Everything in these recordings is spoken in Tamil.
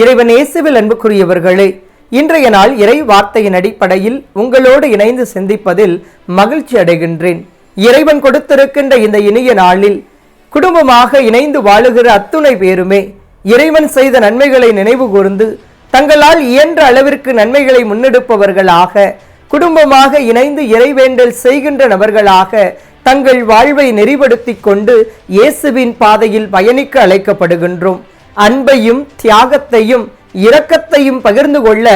இறைவன் இயேசுவில் அன்புக்குரியவர்களே இன்றைய நாள் இறை வார்த்தையின் அடிப்படையில் உங்களோடு இணைந்து சிந்திப்பதில் மகிழ்ச்சி அடைகின்றேன். இறைவன் கொடுத்திருக்கின்ற இந்த இனிய நாளில் குடும்பமாக இணைந்து வாழுகிற அத்துணை பேருமே இறைவன் செய்த நன்மைகளை நினைவு கூர்ந்து தங்களால் இயன்ற அளவிற்கு நன்மைகளை முன்னெடுப்பவர்களாக குடும்பமாக இணைந்து இறைவேண்டல் செய்கின்ற நபர்களாக தங்கள் வாழ்வை நெறிப்படுத்தி கொண்டு இயேசுவின் பாதையில் பயணிக்க அழைக்கப்படுகின்றோம். அன்பையும் தியாகத்தையும் இரக்கத்தையும் பகிர்ந்து கொள்ள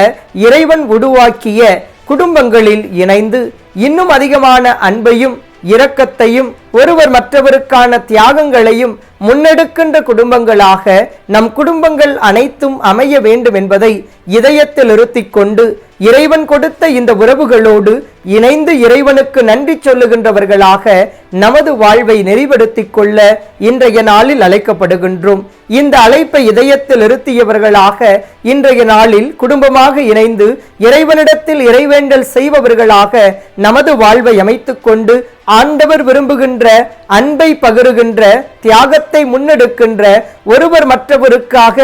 இறைவன் உருவாக்கிய குடும்பங்களில் இணைந்து இன்னும் அதிகமான அன்பையும் இரக்கத்தையும் ஒருவர் மற்றவருக்கான தியாகங்களையும் முன்னெடுக்கின்ற குடும்பங்களாக நம் குடும்பங்கள் அனைத்தும் அமைய வேண்டும் என்பதை இதயத்தில் இருத்திக் கொண்டு இறைவன் கொடுத்த இந்த உறவுகளோடு இணைந்து இறைவனுக்கு நன்றி சொல்லுகின்றவர்களாக நமது வாழ்வை நெறிப்படுத்திக் கொள்ள இன்றைய நாளில் அழைக்கப்படுகின்றோம். இந்த அழைப்பை இதயத்தில் இருத்தியவர்களாக இன்றைய நாளில் குடும்பமாக இணைந்து இறைவனிடத்தில் இறைவேண்டல் செய்பவர்களாக நமது வாழ்வை அமைத்துக்கொண்டு ஆண்டவர் விரும்புகின்ற அன்பை பகிருகின்ற தியாகத்தை முன்னெடுக்கின்ற ஒருவர் மற்றவருக்காக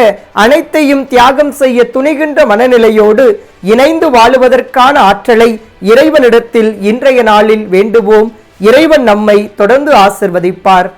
அனைத்தையும் தியாகம் செய்ய துணிகின்ற மனநிலையோடு இணைந்து வாழுவதற்கான ஆற்றலை இறைவனிடத்தில் இன்றைய நாளில் வேண்டுவோம். இறைவன் நம்மை தொடர்ந்து ஆசிர்வதிப்பார்.